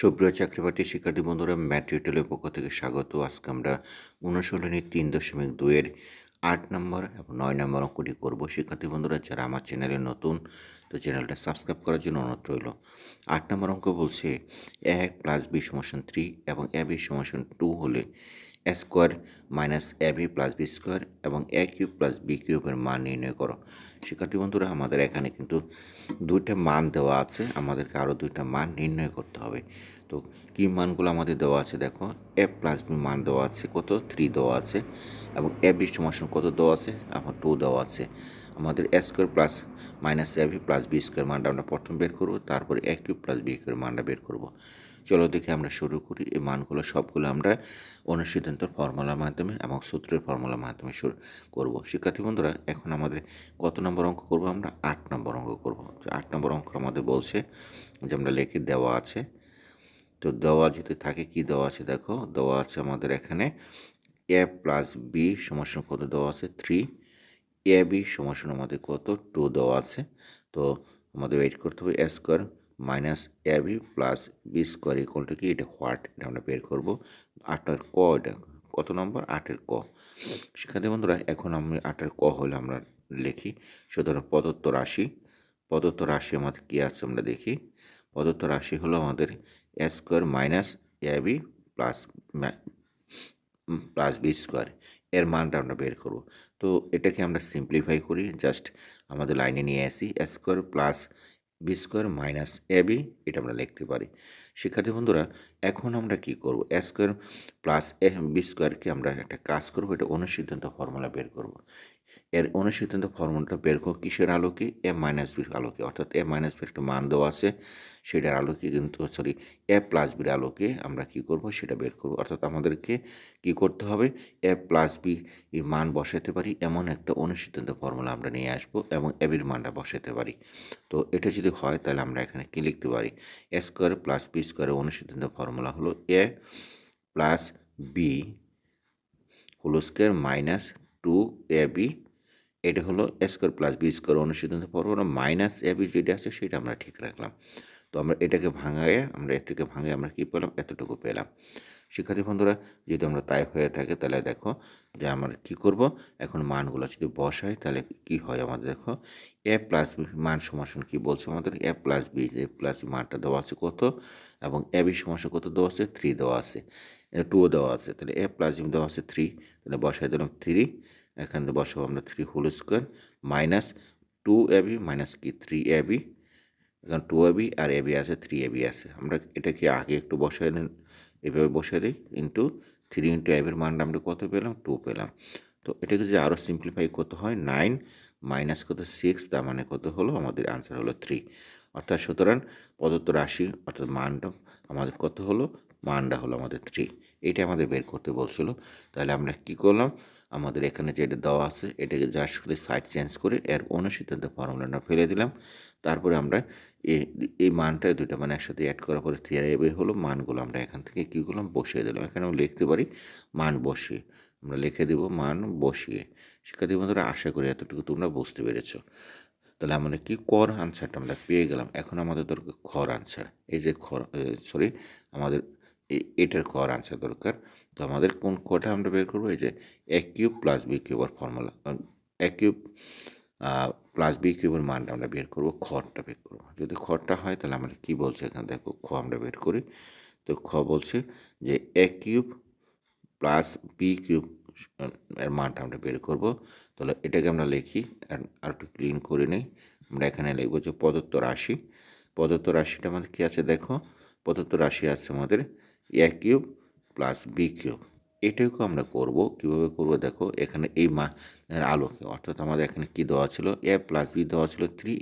সুপ্রিয় চাকরিপ্রার্থী শিক্ষার্থী বন্ধুরা ম্যাট্রিটেলের পক্ষ থেকে স্বাগত। আজকে আমরা অনুশীলনী তিন দশমিক দুইয়ের আট নম্বর এবং নয় নম্বর অঙ্কটি করব। শিক্ষার্থী বন্ধুরা, যারা আমার চ্যানেলে নতুন, তো চ্যানেলটা সাবস্ক্রাইব করার জন্য অনুরোধ রইল। আট নম্বর অঙ্ক বলছে এক প্লাস বি সমাসন থ্রি এবং এ বি সমাসন টু হলে A square minus A plus B square এবং এ কিউব প্লাস বি কিউবের মান নির্ণয় করো। শিক্ষার্থী বন্ধুরা, আমাদের এখানে কিন্তু দুইটা মান দেওয়া আছে। আমাদেরকে আরও দুইটা মান নির্ণয় করতে হবে। তো কি মানগুলো আমাদের দেওয়া আছে দেখো? এ প্লাস বি মান দেওয়া আছে কত? থ্রি দেওয়া আছে এবং এ বি সমাসন কত দেওয়া আছে? এখন টু দেওয়া আছে। আমাদের A square plus minus A B plus B square মানটা আমরা প্রথম বের করব, তারপরে এ কিউব প্লাস বি কিউবের মানটা বের করব। চলো দেখে আমরা শুরু করি। এই মানগুলো সবগুলো আমরা অনুসিদ্ধান্তর ফর্মুলার মাধ্যমে এবং সূত্রের ফর্মুলার মাধ্যমে শুরু করব। শিক্ষার্থী বন্ধুরা, এখন আমাদের কত নম্বর অঙ্ক করব আমরা? আট নম্বর অঙ্ক করব। আট নম্বর অঙ্ক আমাদের বলছে যে আমরা লেখে দেওয়া আছে। তো দেওয়া যদি থাকে, কি দেওয়া আছে দেখো? দেওয়া আছে আমাদের এখানে এ প্লাস বি সমাসন কত দেওয়া আছে? থ্রি এ বি সমাসন আমাদের কত? টু দেওয়া আছে। তো আমাদের ওয়েট করতে হবে A square minus A plus B square equal to কি? এটা হোয়াট এটা আমরা বের করব। আটের ক এটা। কত নম্বর? আটের ক। শিক্ষার্থী বন্ধুরা, এখন আমি আটের ক হলে আমরা লিখি। সুতরাং প্রদত্ত রাশি। প্রদত্ত রাশি আমাদের কী আছে আমরা দেখি। প্রদত্ত রাশি হলো আমাদের A square minus A plus plus B square এর মানটা আমরা বের করব। তো এটাকে আমরা সিম্পলিফাই করি। জাস্ট আমাদের লাইনে নিয়ে আসি। A square plus B square minus A B এটা আমরা লিখতে পারি। শিক্ষার্থী বন্ধুরা, এখন আমরা কি করব? A square plus A B স্কোয়ারকে আমরা একটা কাজ করব, এটা অনুসিদ্ধান্ত ফর্মুলা বের করব। এর অনুসিদ্ধান্ত ফর্মুলাটা বের করব কিসের আলোকে? এ মাইনাস বির আলোকে। অর্থাৎ এ মাইনাস বির একটা মান দেওয়া আছে। সেটার আলোকে কিন্তু সরি এ প্লাস বির আলোকে আমরা কি করব? সেটা বের করব। অর্থাৎ আমাদেরকে কি করতে হবে? এ প্লাস বি মান বসাতে পারি। এমন একটা অনুসিদ্ধান্ত ফর্মুলা আমরা নিয়ে আসব এবং এ বির মানটা বসাতে পারি। তো এটা যদি হয়, তাহলে আমরা এখানে কি লিখতে পারি? এ স্কোয়ার প্লাস বি স্কোয়ারের অনুসিদ্ধান্ত ফর্মুলা হলো a plus b whole square minus two a b এটা হলো a square plus b square অনুসিদ্ধান্ত ফর্মুলা মাইনাস এ বি যেটা আছে, সেটা আমরা ঠিক রাখলাম। তো আমরা এটাকে ভাঙায়, আমরা এটাকে ভাঙে আমরা কী পেলাম? এতটুকু পেলাম। শিক্ষার্থী বন্ধুরা, যদি আমরা তাই হয়ে থাকে, তাহলে দেখো যে আমরা কি করব? এখন মানগুলো যদি বসাই, তাহলে কি হয় আমাদের? দেখো এ প্লাস মান সমাসন কি বলছে আমাদের? A plus b a plus মানটা দেওয়া আছে কত? এবং এ বি সমাসন কত দেওয়া আছে? থ্রি দেওয়া আছে। টুও দেওয়া আছে। তাহলে এ প্লাস দেওয়া আছে থ্রি তাহলে বসাই দিলাম থ্রি এখান থেকে বসাবো আমরা three whole square minus two a b minus কি? থ্রি এ বি এখন টু এ বি আর এ বি আছে থ্রি এ বি আছে। আমরা এটাকে আগে একটু বসাই এভাবে বসে দিই ইন্টু থ্রি ইন্টু এর মানটা আমরা কত পেলাম? টু পেলাম। তো এটাকে যদি আরও সিম্পলিফাই করতে হয় নাইন মাইনাস কত? সিক্স তার মানে কত হলো? আমাদের আনসার হলো থ্রি অর্থাৎ সুতরাং প্রদত্ত রাশি অর্থাৎ মানটা আমাদের কত হলো? মানটা হলো আমাদের থ্রি এটা আমাদের বের করতে বলছিল। তাহলে আমরা কি করলাম? আমাদের এখানে যেটা দেওয়া আছে, এটাকে জাস্ট করে সাইড চেঞ্জ করে এর অনুসিদ্ধান্ত ফর্মুলাটা ফেলে দিলাম। তারপরে আমরা এই মানটা দুইটা মানে একসাথে অ্যাড করার পরে থিয়ারি হলো, মানগুলো আমরা এখান থেকে কী করলাম? বসিয়ে দিলাম। এখানে আমরা লিখতে পারি, মান বসিয়ে। আমরা লিখে দেব মান বসিয়ে। শিক্ষার্থী বন্ধুরা, আশা করি এতটুকু তোমরা বুঝতে পেরেছ। তাহলে আমরা কি কর আনসারটা আমরা পেয়ে গেলাম। এখন আমাদের দরকার খর আনসার এই যে খর সরি আমাদের এটার খর আনসার দরকার। তো আমাদের কোন কটা আমরা বের করব? এই যে এক কিউব প্লাস বি কিউবের ফর্মুলা এক কিউব প্লাস বি কিউবের মানটা আমরা বের করব খড়টা বের করব। যদি খড়টা হয়, তাহলে আমরা কী বলছে এখানে? দেখো, খ আমরা বের করি। তো খ বলছে যে এক কিউব প্লাস বি কিউব এর মানটা আমরা বের করব। তাহলে এটাকে আমরা লিখি, আর একটু ক্লিন করে নিই। আমরা এখানে লিখব যে প্রদত্ত রাশি। প্রদত্ত রাশিটা আমাদের কী আছে? দেখো, প্রদত্ত রাশি আছে আমাদের এক কিউব প্লাস বি কিউব এটাকেও আমরা করব। কীভাবে করব? দেখো, এখানে এই মা আলোকে। অর্থাৎ আমাদের এখানে কি দেওয়া ছিল? এ প্লাস বি দেওয়া ছিল থ্রি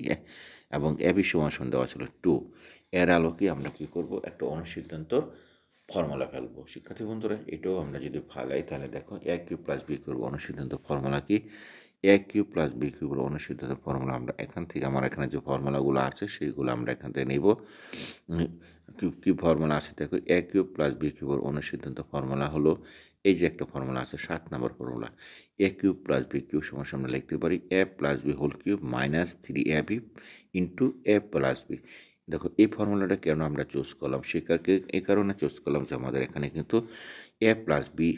এবং এ বি সমান দেওয়া ছিল টু এর আলোকে আমরা কি করব? একটা অনুসিদ্ধান্ত ফর্মুলা ফেলব। শিক্ষার্থী বন্ধুরা, এটাও আমরা যদি ফালাই, তাহলে দেখো এ কিউ প্লাস বি করব অনুসিদ্ধান্ত ফর্মুলা কি? এ কিউ প্লাস বি কিউবের অনুসিদ্ধান্ত ফর্মুলা আমরা এখান থেকে আমার এখানে যে ফর্মুলাগুলো আছে সেইগুলো আমরা এখান থেকে নিব। কী ফর্মুলা আছে, দেখো এ কিউব প্লাস বি কিউবের অনুসিদ্ধান্ত ফর্মুলা হলো এই যে একটা ফর্মুলা আছে, সাত number formula a cube plus b cube সমস্যা আমরা লিখতে পারি a plus b whole cube minus three a b into a plus b দেখো এই ফর্মুলাটা কেন আমরা চুজ করলাম? সেটাকে, এই কারণে চুজ করলাম যে আমাদের এখানে কিন্তু এ প্লাস বি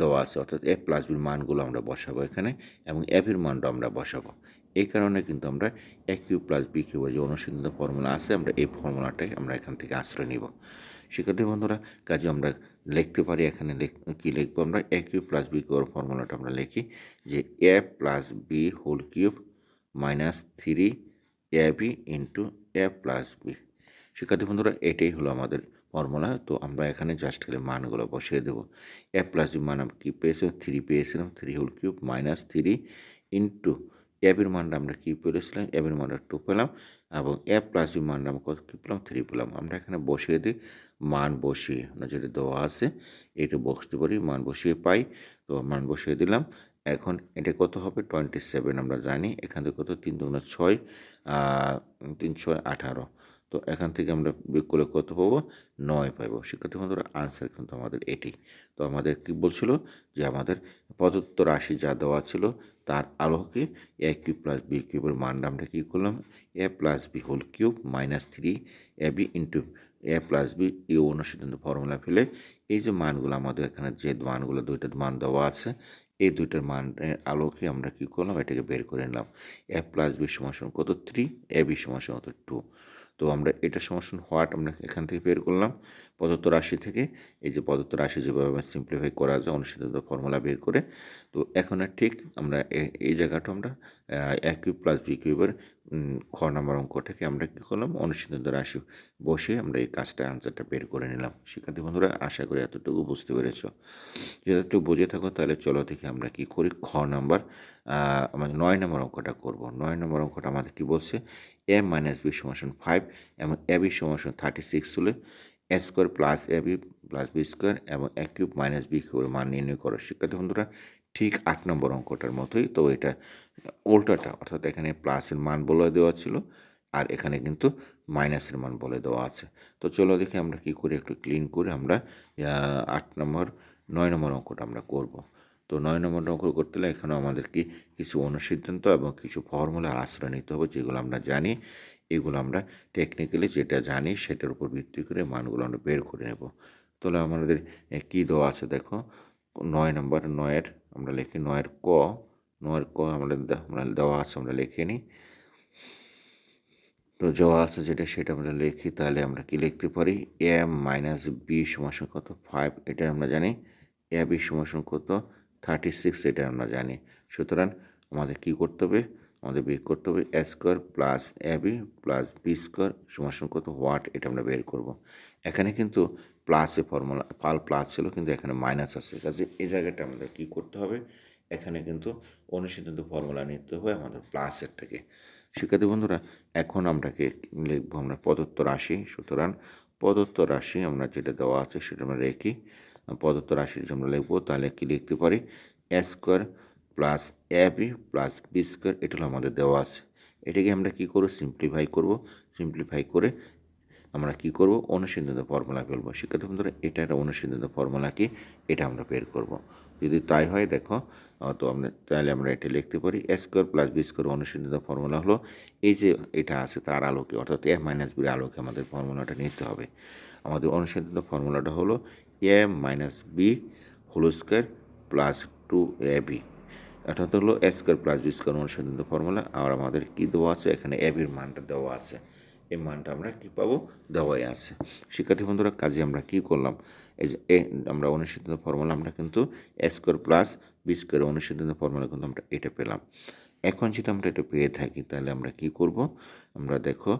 দেওয়া আছে, অর্থাৎ এ প্লাস বির মানগুলো আমরা বসাবো এখানে এবং এফের মানটা আমরা বসাবো। এই কারণে কিন্তু আমরা এ কিউ প্লাস বি কিউবের যে অনুসন্ধিত ফর্মুলা আছে, আমরা এই ফর্মুলাটাই আমরা এখান থেকে আশ্রয় নিব। শিক্ষার্থী বন্ধুরা, কাজে আমরা লিখতে পারি, এখানে কী লিখব আমরা? এ কিউ প্লাস বি কিউর ফর্মুলাটা আমরা লিখি যে a plus b whole cube minus three a b into a plus b শিক্ষার্থী বন্ধুরা, এটাই হলো আমাদের ফর্মুলা তো আমরা এখানে জাস্ট খালি মানগুলো বসিয়ে দেবো। এ প্লাস বি মান আমরা কী পেয়েছিলাম? থ্রি পেয়েছিলাম। Three whole cube minus three into এবির মানটা আমরা কী পেয়েছিলাম এবির মানটা টু পেলাম এবং এ প্লাস বি মানটা আমরা কত কী পেলাম? থ্রি পেলাম। আমরা এখানে বসিয়ে দিই, মান বসিয়ে আমরা যেটা দেওয়া আছে। এটা বসতে পারি, মান বসিয়ে পাই, তো মান বসিয়ে দিলাম। এখন এটা কত হবে? টোয়েন্টি সেভেন আমরা জানি। এখান থেকে কত? তিন দুগুণ ছয় তিন ছয় আঠারো। তো এখান থেকে আমরা বিয়োগ করলে কত পাবো? নয় পাবো। শিক্ষার্থী বন্ধুরা আনসার কিন্তু আমাদের এটি তো আমাদের কি বলছিল? যে আমাদের প্রদত্ত রাশি যা দেওয়া ছিল, তার আলোকে এ কিউব প্লাস বি কিউবের মানটা আমরা কী করলাম? A plus b whole cube minus three a b into a plus b এই অনুসিদ্ধান্ত ফর্মুলা ফেলে এই যে মানগুলো আমাদের এখানে যে মানগুলো, দুইটা মান দেওয়া আছে, এই দুইটার মান আলোকে আমরা কী করলাম? এটাকে বের করে নিলাম। এ প্লাস বি সমান কত? থ্রি এ বি সমান কত? টু তো আমরা এটা সমস্যা হোয়াট আমরা এখান থেকে বের করলাম। পদত্ব রাশি থেকে, এই যে পদত্ব রাশি যেভাবে সিম্পলিফাই করা যায় অনুসিদ্ধ ফর্মুলা বের করে, তো এখন ঠিক আমরা এই জায়গাটা আমরা এক কিউব প্লাস বি কিউবের খ নম্বর অঙ্কটাকে আমরা কী করলাম? অনুসিদ্ধ রাশি বসে আমরা এই কাজটা আনসারটা বের করে নিলাম। শিক্ষার্থী বন্ধুরা, আশা করি এতটুকু বুঝতে পেরেছ। যদি একটু বুঝে থাকো, তাহলে চলো দেখি আমরা কি করি? খ নাম্বার আমাদের নয় নম্বর অঙ্কটা করব। নয় নম্বর অঙ্কটা আমাদের কী বলছে? এ মাইনাস বি সমাসন ফাইভ এবং এ বি সমাসন থার্টি সিক্স হলে a square plus a b plus b square এবং এ কিউব মাইনাস বি কিউবের মান নির্ণয় করো। শিক্ষার্থী বন্ধুরা, ঠিক আট নম্বর অঙ্কটার মতোই তো এটা উল্টাটা, অর্থাৎ এখানে প্লাসের মান বলে দেওয়া ছিল আর এখানে কিন্তু মাইনাসের মান বলে দেওয়া আছে। তো চলো দেখি আমরা কি করি একটু ক্লিন করে আমরা আট নম্বর, নয় নম্বর অঙ্কটা আমরা করব। তো নয় নম্বর অঙ্ক করতে হলে এখানেও আমাদের কি, কিছু অনুসিদ্ধান্ত এবং কিছু ফর্মুলার আশ্রয় নিতে হবে যেগুলো আমরা জানি। এগুলো আমরা টেকনিক্যালি যেটা জানি সেটার উপর ভিত্তি করে মানগুলো আমরা বের করে নেব। তাহলে আমাদের কী দেওয়া আছে দেখো? নয় নম্বর, নয়ের, আমরা লিখি নয়ের ক নয়ের ক আমাদের আমরা দেওয়া আছে, আমরা লিখে নিই। তো দেওয়া আছে যেটা, সেটা আমরা লিখি, তাহলে আমরা কি লিখতে পারি? এম মাইনাস বি সমাসন কত? ফাইভ, এটা আমরা জানি। এ বি সমাসন কত? থার্টি সিক্স, এটা আমরা জানি। সুতরাং আমাদের কি করতে হবে? আমাদের বের করতে হবে a square plus a b plus b square সমান কত? হোয়াট এটা আমরা বের করব। এখানে কিন্তু প্লাসে ফর্মুলা ফাল প্লাস ছিল, কিন্তু এখানে মাইনাস আছে। কাজে এই জায়গাটা আমাদের কি করতে হবে? এখানে কিন্তু অনুসিদ্ধান্ত ফর্মুলা নিতে হবে আমাদের প্লাসের থেকে শিক্ষার্থী বন্ধুরা, এখন আমরাকে লিখব আমরা প্রদত্ত রাশি। সুতরাং প্রদত্ত রাশি আমরা যেটা দেওয়া আছে সেটা আমরা রেখি, প্রদত্ত রাশি আমরা লিখব, তাহলে কি লিখতে পারি? A square plus a plus b square এটা হলো আমাদের দেওয়া আছে। এটাকে আমরা কি করব? সিম্পলিফাই করব। সিম্পলিফাই করে আমরা কি করব? অনুসিদ্ধান্ত ফর্মুলা ফেলব। শিক্ষার্থী বন্ধুরা, এটা একটা অনুসিদ্ধান্ত ফর্মুলা কি? এটা আমরা বের করব। যদি তাই হয়, দেখো তো আমরা তাহলে আমরা এটা লিখতে পারি। A square plus b square অনুসিদ্ধান্ত ফর্মুলা হলো এই যে এটা আছে, তার আলোকে, অর্থাৎ এ মাইনাস বির আলোকে আমাদের ফর্মুলাটা নিতে হবে। আমাদের অনুসিদ্ধান্ত ফর্মুলাটা হলো a minus b whole square plus two a b অর্থাৎ হলো a square plus b square অনুসন্ধিত formula আর আমাদের কী দেওয়া আছে? এখানে এ বির মানটা দেওয়া আছে। এই মানটা আমরা কী পাবো? দেওয়াই আছে। শিক্ষার্থী বন্ধুরা, কাজে আমরা কী করলাম? এই যে এ আমরা অনুসিদ্ধান্ত ফর্মুলা আমরা কিন্তু a square plus b square অনুসিদ্ধান্ত ফর্মুলা কিন্তু আমরা এটা পেলাম। এখন যদি আমরা এটা পেয়ে থাকি, তাহলে আমরা কি করব? আমরা দেখো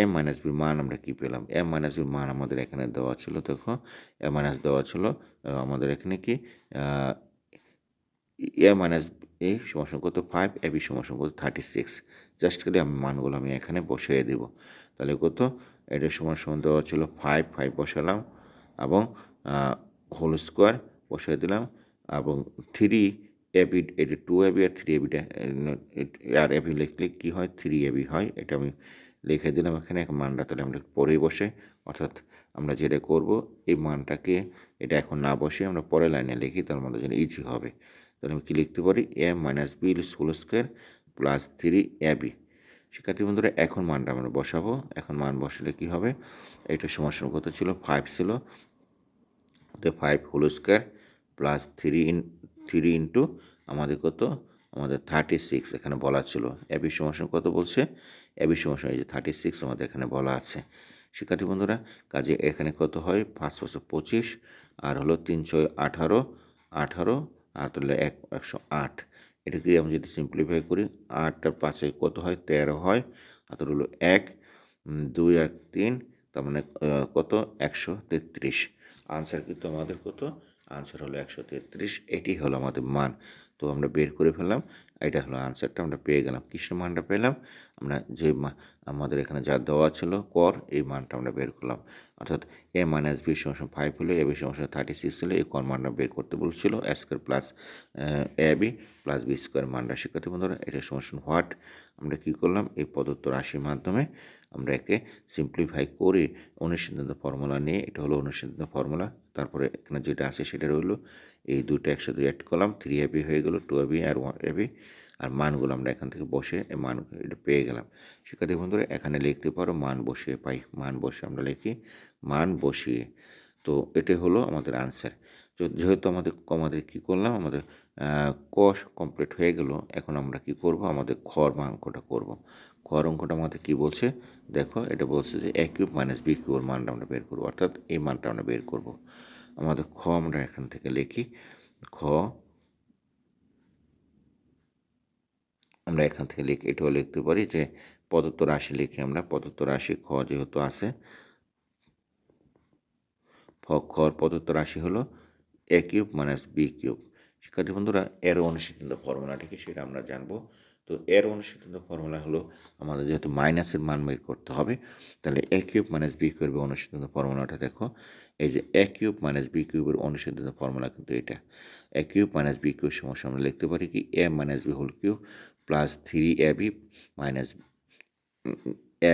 এ মাইনাস বির মান আমরা কী পেলাম? এ মাইনাস বির মান আমাদের এখানে দেওয়া ছিল, দেখো। এ মাইনাস দেওয়া ছিল আমাদের এখানে কি? এ মাইনাস এ সমান কত ফাইভ এ বি সমান কত থার্টি সিক্স জাস্ট খালি আমি মানগুলো আমি এখানে বসিয়ে দেব। তাহলে কত? এটা সমান দেওয়া ছিল ফাইভ ফাইভ বসালাম এবং হোল স্কোয়ার বসিয়ে দিলাম এবং থ্রি এবি এটা টু এবি আর থ্রি এবিটা আর এবি লিখলে কী হয়? থ্রি এবি হয়। এটা আমি লিখে দিলাম এখানে, এক মানটা তাহলে আমরা পরেই বসে, অর্থাৎ আমরা যেটা করব, এই মানটাকে এটা এখন না বসে আমরা পরের লাইনে লিখি, তার মধ্যে যেন ইজি হবে। তাহলে আমি কী লিখতে পারি? A minus b whole square plus three a b শিক্ষার্থী বন্ধুরা, এখন মানটা আমরা বসাবো। এখন মান বসালে কি হবে? এটা সমস্যার কত ছিল? ফাইভ ছিল। তো five whole square plus three in three into আমাদের কত? আমাদের থার্টি সিক্স এখানে বলা ছিল। এবি সমস্যা কত বলছে? এবি সমস্যা এই যে থার্টি সিক্স আমাদের এখানে বলা আছে। শিক্ষার্থী বন্ধুরা, কাজে এখানে কত হয়? পাঁচ পাঁচশো পঁচিশ। আর হলো তিনশো আঠারো। আঠারো আর হলে এক, একশো আট। এটাকে আমি যদি সিম্পলিফাই করি আটটা পাঁচে কত হয়? তেরো হয়। আর হলো এক দুই, এক, তিন, তার মানে কত? একশো তেত্রিশ। আনসার কিন্তু আমাদের কত? আনসার হলো একশো তেত্রিশ। এটি হলো আমাদের মান। তো আমরা বের করে ফেললাম। এটা হলো আনসারটা আমরা পেয়ে গেলাম। কিসের মানটা পেলাম? আমরা যে আমাদের এখানে যা দেওয়া ছিল, কর, এই মানটা আমরা বের করলাম। অর্থাৎ এ মাইনাস বি সমস্যা ফাইভ হলো এ বি সমস্যা থার্টি সিক্স হলে, এই কর মানটা বের করতে বলছিল a square plus a b plus b square মানটা। শিক্ষার্থী বন্ধুরা, এটা সমস্যা হোয়াট? আমরা কী করলাম? এই প্রদত্ত রাশির মাধ্যমে আমরা একে সিম্পলিফাই করে অনুসিদ্ধান্ত ফর্মুলা নিয়ে, এটা হলো অনুসিদ্ধান্ত ফর্মুলা তারপরে এখানে যেটা আছে সেটা রইল এই দুটো একসাথে অ্যাড করলাম থ্রি এবি হয়ে গেলো টু এবি আর ওয়ান এবি আর মানগুলো আমরা এখান থেকে বসে মান এটা পেয়ে গেলাম। শিক্ষার্থী বন্ধুরা, এখানে লিখতে পারো মান বসিয়ে পাই। মান বসে আমরা লিখি, মান বসিয়ে। তো এটাই হলো আমাদের আনসার যেহেতু আমাদের আমাদের কী করলাম? আমাদের কষ কমপ্লিট হয়ে গেল, এখন আমরা কি করব? আমাদের খর অঙ্কটা করব। খর অঙ্কটা আমাদের কি বলছে? দেখো, এটা বলছে যে এ কিউব মাইনাস বি মানটা আমরা বের করব, অর্থাৎ এই মানটা আমরা বের করব। আমাদের খ আমরা এখান থেকে লিখি। খ আমরা এখান থেকে লিখি, এটাও লিখতে পারি যে পদত্ব রাশি লিখি আমরা। পদত্ব রাশি খ যেহেতু আছে ফ খর পদত্ব রাশি হলো a cube minus b cube শিক্ষার্থী বন্ধুরা, এর অনুসিদ্ধান্ত ফর্মুলাটি কি সেটা আমরা জানব। তো এর অনুসিদ্ধান্ত ফর্মুলা হলো আমাদের যেহেতু মাইনাসের মান বের করতে হবে, তাহলে এ কিউব মাইনাস বি কিউবের অনুসিদ্ধান্ত ফর্মুলাটা দেখো, এই যে এ কিউব মাইনাস বি কিউবের অনুসিদ্ধান্ত ফর্মুলা কিন্তু এটা। A cube minus b cube সমস্যা আমরা লিখতে পারি কি? A minus b whole cube plus three a b minus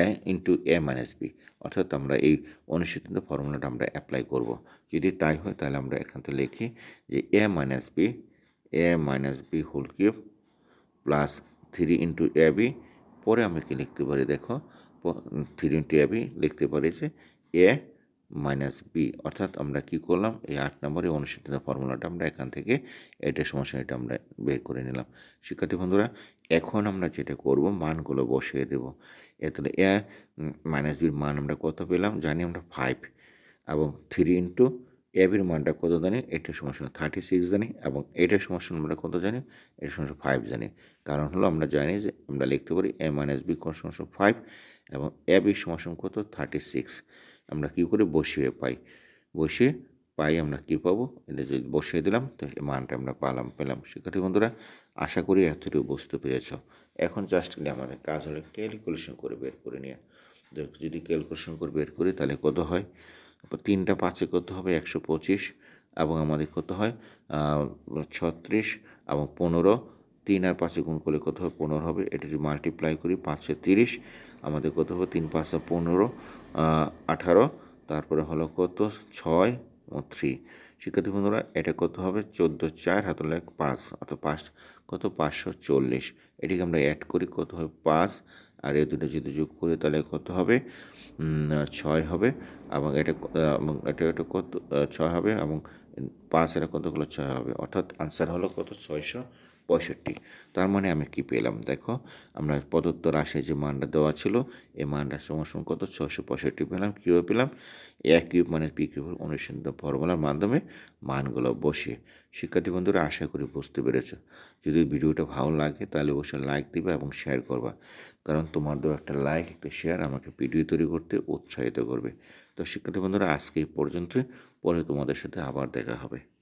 a into a minus b অর্থাৎ আমরা এই অনুসিদ্ধান্ত ফর্মুলাটা আমরা অ্যাপ্লাই করব। যদি তাই হয় তাহলে আমরা এখান থেকে লিখি যে a minus b a minus b whole cube plus three into a b পরে আমরা কি লিখতে পারি, দেখো থ্রি ইন্টু এ বি লিখতে পারি যে এ মাইনাস বি অর্থাৎ আমরা কি করলাম? এই আট নম্বরে অনুষ্ঠিত ফর্মুলাটা আমরা এখান থেকে এটা সমস্যা এটা আমরা বের করে নিলাম। শিক্ষার্থী বন্ধুরা, এখন আমরা যেটা করব, মানগুলো বসিয়ে দেব। এ তাহলে এ মাইনাস বির মান আমরা কত পেলাম? জানি আমরা ফাইভ এবং থ্রি ইন্টু এ বির মানটা কত জানি? এটা সমস্যা থার্টি সিক্স জানি এবং এটার সমস্যা আমরা কত জানি? এর সমস্যা ফাইভ জানি। কারণ হলো আমরা জানি যে আমরা লিখতে পারি এ মাইনাস বি কোন সমস্যা ফাইভ এবং এ বি সমস্যা কত? থার্টি সিক্স আমরা কী করে বসিয়ে পাই? বসিয়ে পাই আমরা কী পাবো? এটা যদি বসিয়ে দিলাম, তো মানটা আমরা পালাম, পেলাম। শিক্ষার্থী বন্ধুরা, আশা করি এতটুকু বুঝতে পেরেছ। এখন জাস্ট আমাদের কাজ হলো ক্যালকুলেশন করে বের করে নিয়ে। যদি ক্যালকুলেশন করে বের করি তাহলে কত হয়? তিনটা পাঁচে করতে হবে একশো পঁচিশ এবং আমাদের কত হয় ছত্রিশ এবং পনেরো। তিন আর পাঁচে গুণ করলে কত হবে? পনেরো হবে। এটা যদি মাল্টিপ্লাই করি পাঁচশো তিরিশ, আমাদের কত হবে? তিন পাঁচশো পনেরো আঠারো। তারপরে হলো কত? ছয় ও থ্রি শিক্ষার্থী বন্ধুরা, এটা কত হবে? চোদ্দ চার হাত এক পাঁচ। অর্থাৎ পাঁচ, কত? পাঁচশো চল্লিশ। এটিকে আমরা অ্যাড করি, কত হবে? পাঁচ। আর এই দুটো যদি যোগ করি তাহলে কত হবে? ছয় হবে। এবং এটা এবং এটা এটা কত ছয় হবে এবং পাঁচ এটা কতগুলো ছয় হবে? অর্থাৎ আনসার হলো কত? ছয়শো পঁয়ষট্টি। তার মানে আমি কি পেলাম? দেখো, আমরা প্রদত্ত রাশি যে মানটা দেওয়া ছিল, এই মানটা সমস্যা কত? ছশো পঁয়ষট্টি পেলাম। কীভাবে পেলাম? এ কিউব মানে পি কিউবের অনুসন্ধান ফর্মুলার মাধ্যমে মানগুলো বসে শিক্ষার্থী বন্ধুরা, আশা করি বুঝতে পেরেছ। যদি ভিডিওটা ভালো লাগে, তাহলে অবশ্যই লাইক দিবে এবং শেয়ার করবা। কারণ তোমার দেওয়া একটা লাইক একটা শেয়ার আমাকে ভিডিও তৈরি করতে উৎসাহিত করবে। তো শিক্ষার্থী বন্ধুরা, আজকে এই পর্যন্ত পরে তোমাদের সাথে আবার দেখা হবে।